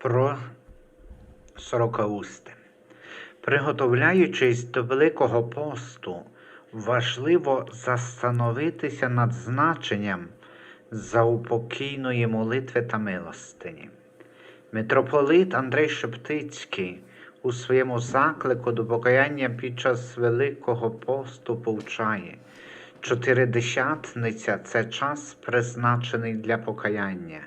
про сорокаусте. Приготовляючись до Великого посту, важливо застановитися над значенням заупокійної молитви та милостині. Митрополит Андрей Шептицький у своєму заклику до покаяння під час Великого посту повчає, Чотиридесятниця це час, призначений для покаяння.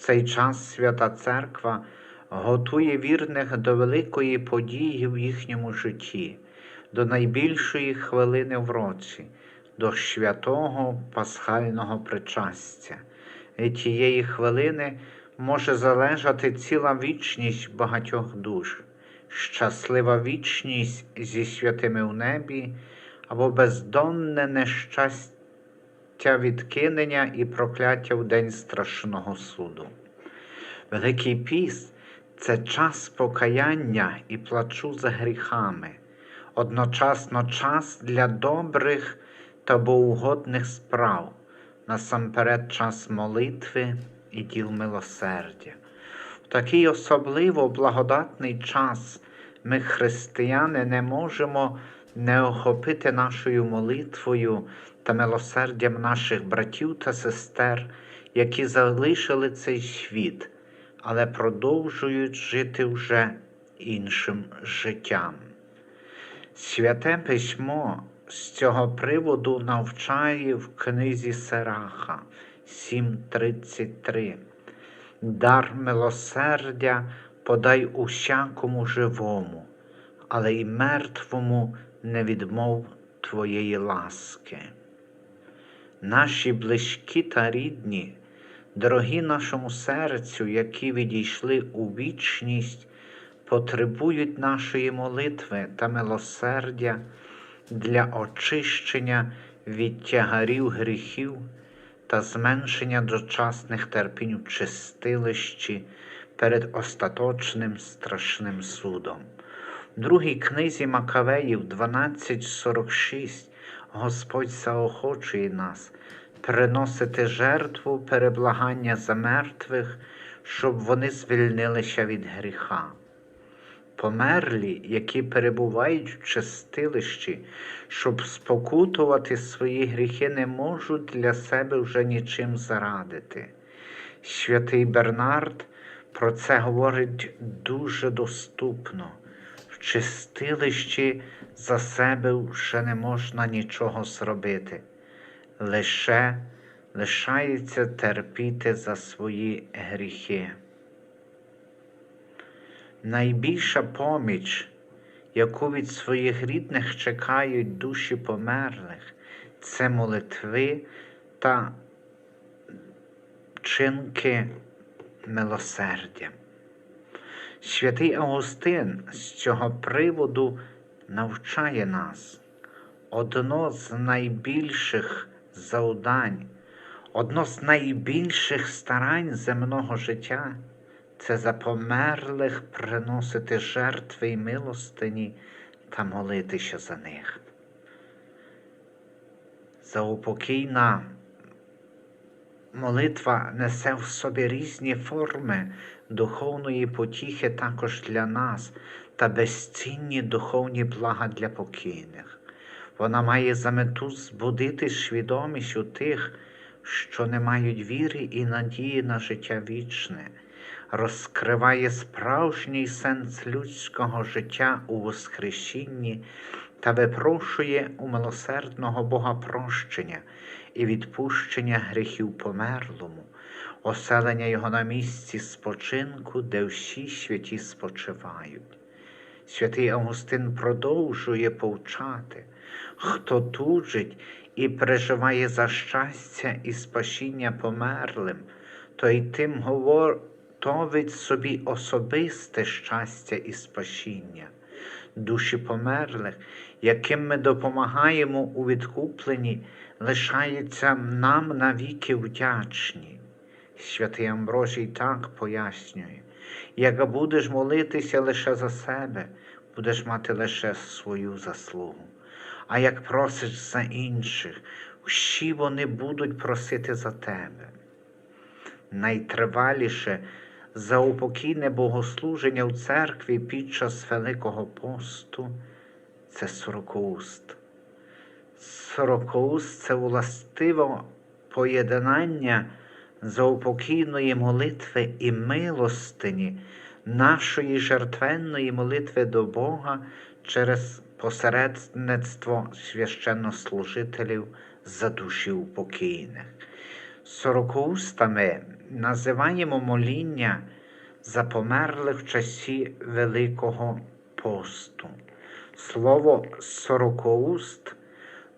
Цей час Свята Церква готує вірних до великої події в їхньому житті, до найбільшої хвилини в році, до святого пасхального причастя. Від тієї хвилини може залежати ціла вічність багатьох душ, щаслива вічність зі святими в небі або бездонне нещастя відкинення і прокляття в день страшного суду. Великий піст це час покаяння і плачу за гріхами, одночасно час для добрих та богоугодних справ, насамперед час молитви і діл милосердя. В такий особливо благодатний час ми, християни, не можемо не охопити нашою молитвою та милосердям наших братів та сестер, які залишили цей світ, але продовжують жити вже іншим життям. Святе письмо з цього приводу навчає в книзі Сераха 7.33. Дар милосердя подай усякому живому, але й мертвому не відмов Твоєї ласки. Наші близькі та рідні, дорогі нашому серцю, які відійшли у вічність, потребують нашої молитви та милосердя для очищення від тягарів гріхів та зменшення дочасних терпінь в чистилищі перед остаточним страшним судом. В другій книзі Макавеїв 12.46 Господь заохочує нас приносити жертву переблагання за мертвих, щоб вони звільнилися від гріха. Померлі, які перебувають в чистилищі, щоб спокутувати свої гріхи, не можуть для себе вже нічим зарадити. Святий Бернард про це говорить дуже доступно. Чистилищі за себе вже не можна нічого зробити, лише лишається терпіти за свої гріхи. Найбільша поміч, яку від своїх рідних чекають душі померлих, це молитви та чинки милосердя. Святий Августин з цього приводу навчає нас одно з найбільших завдань, одно з найбільших старань земного життя це за померлих приносити жертви й милостині та молитися за них. Заупокійна молитва несе в собі різні форми духовної потіхи також для нас та безцінні духовні блага для покійних. Вона має за мету збудити свідомість у тих, що не мають віри і надії на життя вічне, розкриває справжній сенс людського життя у Воскресінні та випрошує у милосердного Бога прощення і відпущення гріхів померлому, оселення Його на місці спочинку, де всі святі спочивають. Святий Августин продовжує повчати, хто тужить і переживає за щастя і спасіння померлим, той тим готовить собі особисте щастя і спасіння. Душі померлих, яким ми допомагаємо у відкупленні, лишаються нам навіки вдячні. Святий Амброжій так пояснює, як будеш молитися лише за себе, будеш мати лише свою заслугу. А як просиш за інших, всі вони будуть просити за тебе. Найтриваліше за упокійне богослуження в церкві під час Великого посту це сорокоуст. Сорокоуст це властиво поєднання заупокійної молитви і милостині, нашої жертвенної молитви до Бога через посередництво священнослужителів за душі упокійних. Сорокоустами називаємо моління за померлих в часі Великого посту. Слово сорокоуст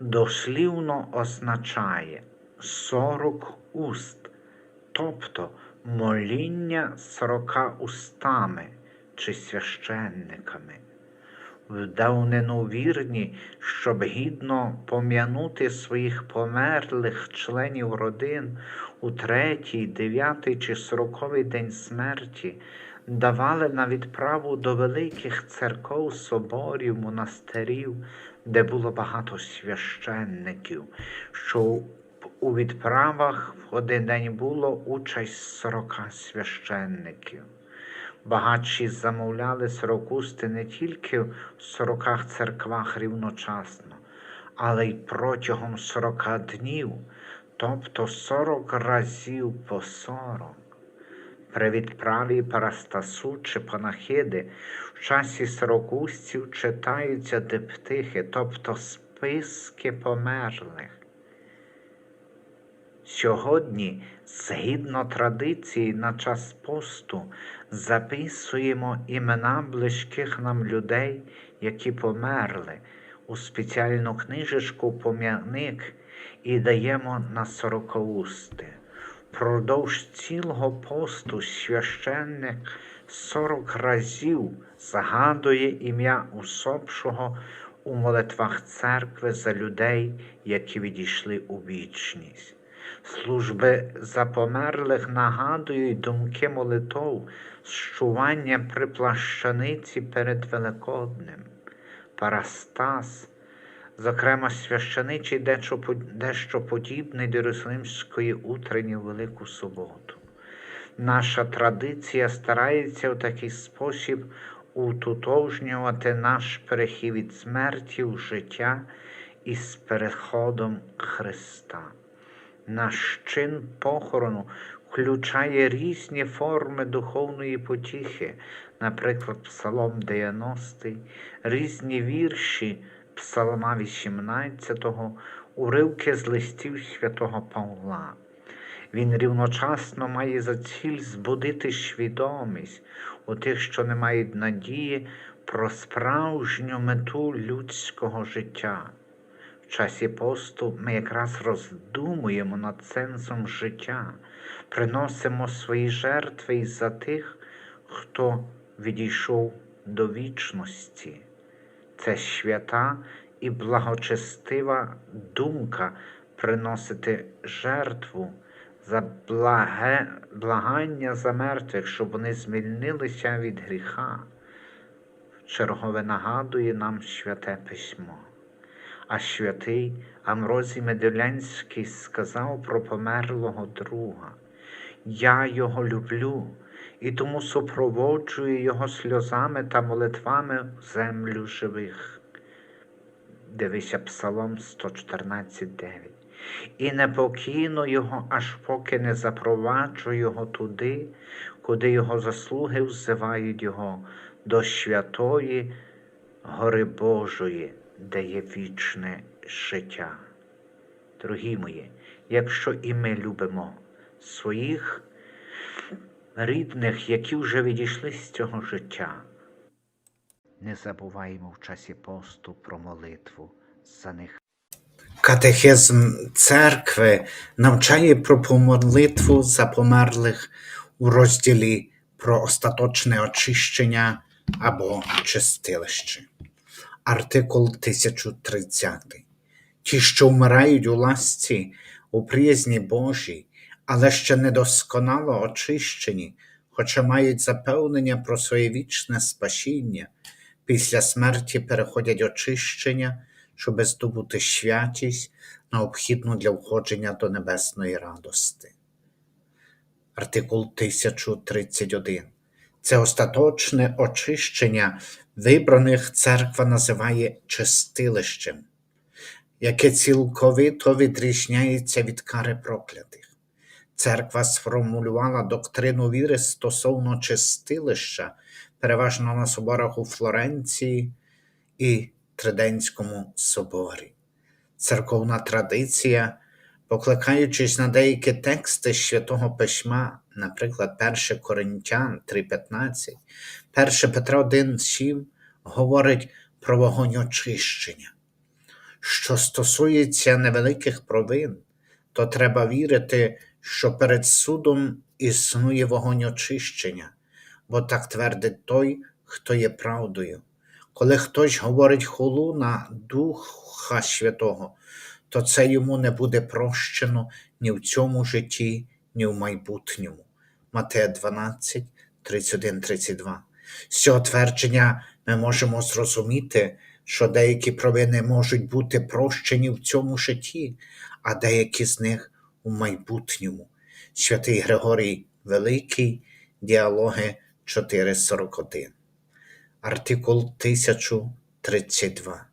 дослівно означає сорок уст, тобто моління сорока устами чи священниками. В давнину вірні, щоб гідно пом'янути своїх померлих членів родин у третій, дев'ятий чи сороковий день смерті, давали на відправу до великих церков, соборів, монастирів, де було багато священників, що у відправах в один день було участь сорока священників. Багатші замовляли сорокусти не тільки в сороках церквах рівночасно, але й протягом сорока днів, тобто сорок разів по сорок. При відправі парастасу чи панахиди в часі сорокустів читаються диптихи, тобто списки померлих. Сьогодні, згідно традиції, на час посту записуємо імена близьких нам людей, які померли, у спеціальну книжечку пом'яник і даємо на сорокоусти. Продовж цілого посту священник сорок разів згадує ім'я усопшого у молитвах церкви за людей, які відійшли у вічність. Служби за померлих нагадують думки молитов, щування при плащаниці перед Великоднем, Парастас, зокрема священичий дещо, подібний до Єрусалимської утренні Велику суботу. Наша традиція старається у такий спосіб утотожнювати наш перехід від смерті в життя із переходом Христа. Наш чин похорону включає різні форми духовної потіхи, наприклад, Псалом 90, різні вірші Псалма 18, уривки з листів святого Павла. Він рівночасно має за ціль збудити свідомість у тих, що не мають надії про справжню мету людського життя. В часі посту ми якраз роздумуємо над сенсом життя, приносимо свої жертви і за тих, хто відійшов до вічності. Це свята і благочестива думка приносити жертву за благе, благання за мертвих, щоб вони змінилися від гріха. Чергове нагадує нам святе письмо. А святий Амрозій Меделянський сказав про померлого друга. Я його люблю і тому супроводжую його сльозами та молитвами в землю живих. Дивися Псалом 114.9. І непокійно його, аж поки не запроваджу його туди, куди його заслуги взивають його до святої гори Божої, де є вічне життя. Дорогі мої, якщо і ми любимо своїх рідних, які вже відійшли з цього життя, не забуваємо в часі посту про молитву за них. Катехизм церкви навчає про помолитву за померлих у розділі про остаточне очищення або чистилище. Артикул 1030. Ті, що вмирають у ласці, у приязні Божій, але ще недосконало очищені, хоча мають запевнення про своє вічне спасіння, після смерті переходять очищення, щоб здобути святість, необхідну для входження до небесної радости. артикул 1031. Це остаточне очищення вибраних церква називає чистилищем, яке цілковито відрізняється від кари проклятих. Церква сформулювала доктрину віри стосовно чистилища, переважно на соборах у Флоренції і Триденському соборі. Церковна традиція, покликаючись на деякі тексти Святого Письма, наприклад, 1 Коринтян 3:15, 1 Петра 1:7, говорить про вогонь очищення. Що стосується невеликих провин, то треба вірити, що перед судом існує вогонь очищення, бо так твердить той, хто є правдою. Коли хтось говорить хулу на Духа Святого, то це йому не буде прощено ні в цьому житті, ні в майбутньому. Матея 12, 31, 32. З цього твердження ми можемо зрозуміти, що деякі провини можуть бути прощені в цьому житті, а деякі з них у майбутньому. Святий Григорій Великий, діалоги 4.41. Артикул 1032.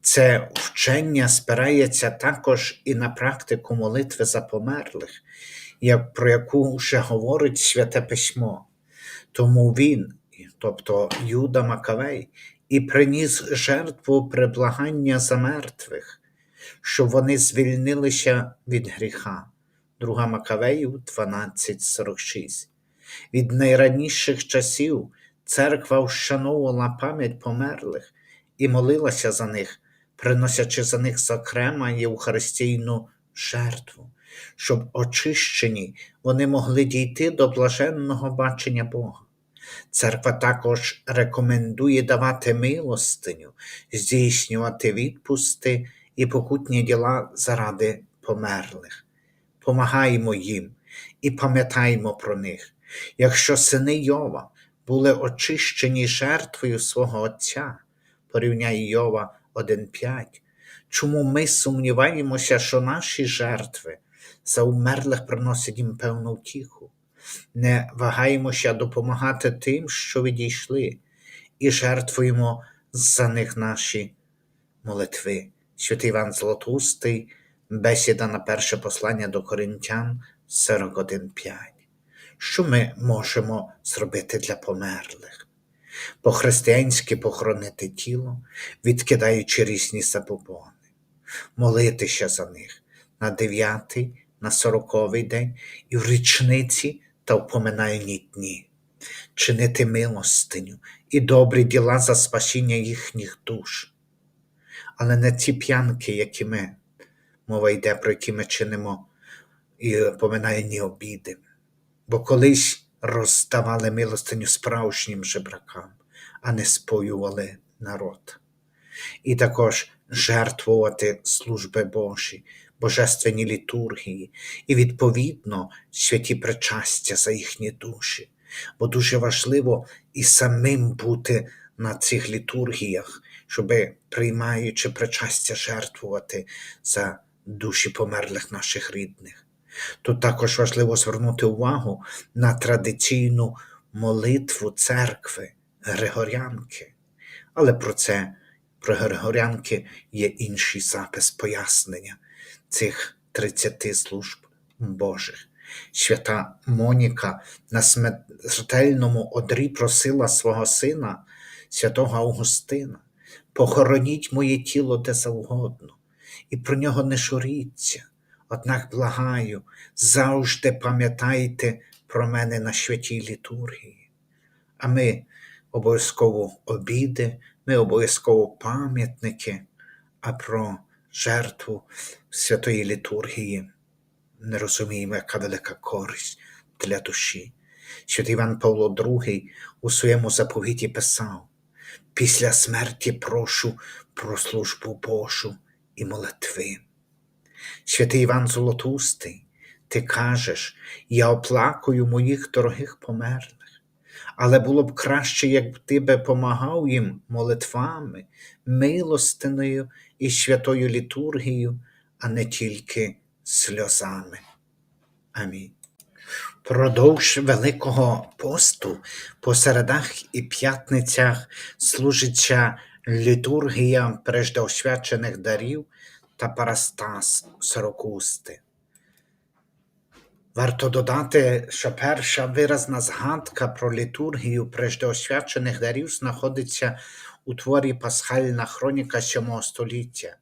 Це вчення спирається також і на практику молитви за померлих, як, про яку вже говорить Святе Письмо. Тому він, тобто Юда Макавей, і приніс жертву приблагання за мертвих, щоб вони звільнилися від гріха. 2 Макавеїв 12.46. Від найраніших часів церква вшановувала пам'ять померлих і молилася за них, приносячи за них, зокрема, євхаристійну жертву, щоб очищені вони могли дійти до блаженного бачення Бога. Церква також рекомендує давати милостиню, здійснювати відпусти і покутні діла заради померлих. Помагаємо їм і пам'ятаємо про них. Якщо сини Йова були очищені жертвою свого Отця, порівняй Йова 1.5, чому ми сумніваємося, що наші жертви за умерлих приносять їм певну втіху? Не вагаємося допомагати тим, що відійшли, і жертвуємо за них наші молитви. Святий Іван Златустий, бесіда на перше послання до Коринтян 41.5. Що ми можемо зробити для померлих? По-християнськи похоронити тіло, відкидаючи різні забобони, молитися за них на дев'ятий, на сороковий день і в річниці та в поминальні дні, чинити милостиню і добрі діла за спасіння їхніх душ. Але не ті п'янки, які ми, мова йде, про які ми чинимо і поминальні обіди. Бо колись роздавали милостиню справжнім жебракам, а не споювали народ. І також жертвувати служби Божі, божественні літургії і, відповідно, святі причастя за їхні душі. Бо дуже важливо і самим бути на цих літургіях, щоб, приймаючи причастя, жертвувати за душі померлих наших рідних. Тут також важливо звернути увагу на традиційну молитву церкви Григорянки. Але про це, про Григорянки, є інший запис пояснення цих 30 служб Божих. Свята Моніка на смертельному одрі просила свого сина, святого Августина, похороніть моє тіло де завгодно, і про нього не шуріться. Однак благаю, завжди пам'ятайте про мене на святій літургії. А ми обов'язково обіди, ми обов'язково пам'ятники, а про жертву святої літургії не розуміємо, яка велика користь для душі. Святий Іван Павло II у своєму заповіті писав: після смерті прошу про службу Божу і молитви. Святий Іван Золотустий, ти кажеш, я оплакую моїх дорогих померлих, але було б краще, якби ти би помагав їм молитвами, милостиною і святою літургією, а не тільки сльозами. Амінь. Продовж Великого посту по середах і п'ятницях служиться літургія преждеосвячених дарів та парастас сорокусти. Варто додати, що перша виразна згадка про літургію преждеосвячених дарів знаходиться у творі Пасхальна хроніка VII століття.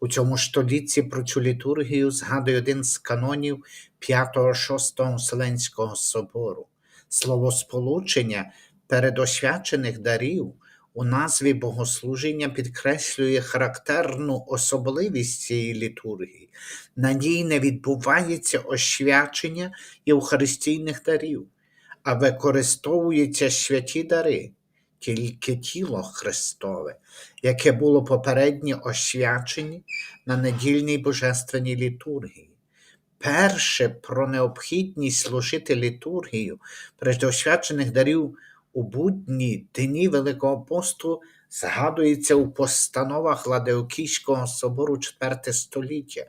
У цьому столітті про цю літургію згадує один з канонів 5-6 Вселенського собору. Словосполучення передосвячених дарів у назві богослужіння підкреслює характерну особливість цієї літургії. На ній не відбувається освячення євхаристійних дарів, а використовуються святі дари, тільки тіло Христове, яке було попередньо освячені на недільній божественній літургії. Перше про необхідність служити літургію преждеосвячених дарів у будні дні Великого посту згадується у постановах Ладеокійського собору IV століття,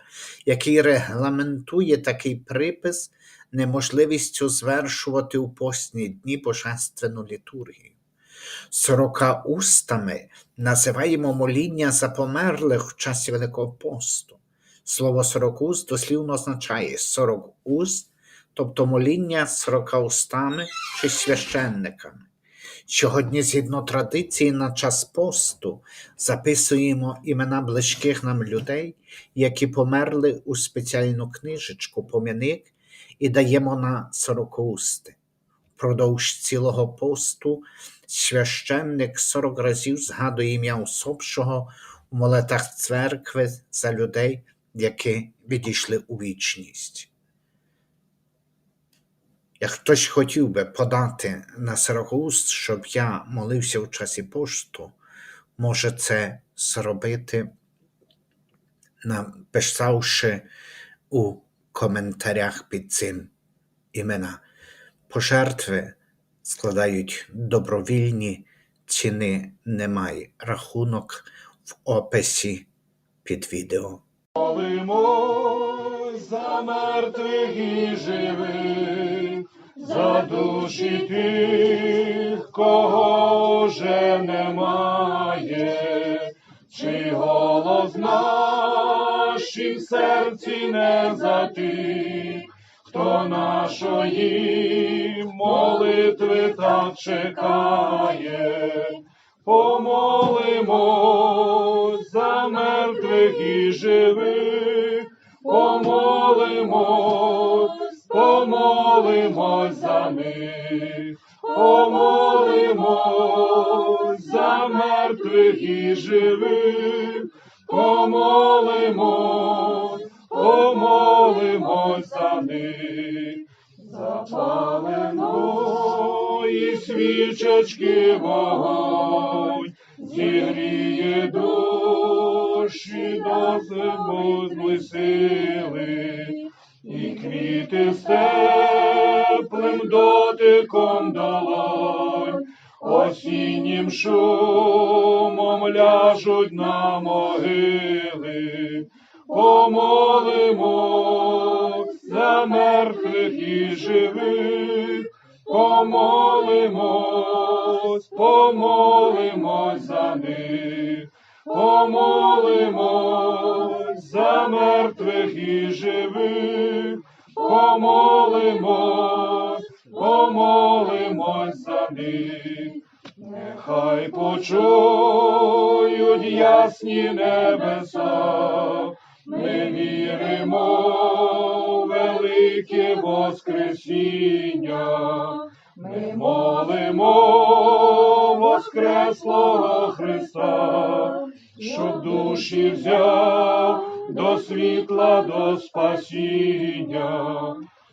який регламентує такий припис неможливістю звершувати у постні дні божественну літургію. Сорока устами називаємо моління за померлих в часі Великого посту. Слово сорок уст дослівно означає сорок уст, тобто моління сорока устами чи священниками. Сьогодні, згідно традиції, на час посту записуємо імена близьких нам людей, які померли у спеціальну книжечку, пом'яник, і даємо на сорокоусти. Продовж цілого посту священник 40 разів згадує ім'я усопшого у молитах церкви за людей, які відійшли у вічність. Як хтось хотів би подати на сорокоуст, щоб я молився у часі посту, може це зробити, написавши у коментарях під цим імена. Пожертви складають добровільні, ціни немає. Рахунок в описі під відео. Молимось за мертвих і живих, за душі тих, кого вже немає, чи голос в серці не затих, хто нашої молитви так чекає. Помолимось за мертвих і живих, помолимо, помолимо за них, помолимо за мертвих і живих, помолимось, могили. Помолимось за мертвих і живих, помолимось, помолимось за них, помолимось за мертвих і живих, помолимось, помолимось за них. Нехай почують ясні небеса, віримо велике Воскресіння, ми молимо Воскреслого Христа, щоб душі взяв до світла, до спасіння.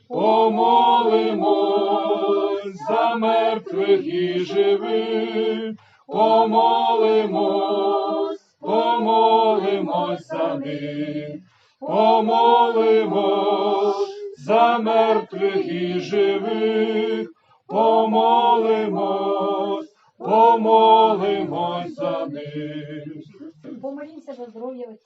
Помолимось за мертвих і живих, помолимось, помолимось за них, помолимось за мертвих і живих, помолимось, помолимось за них. Помолімося за здоров'я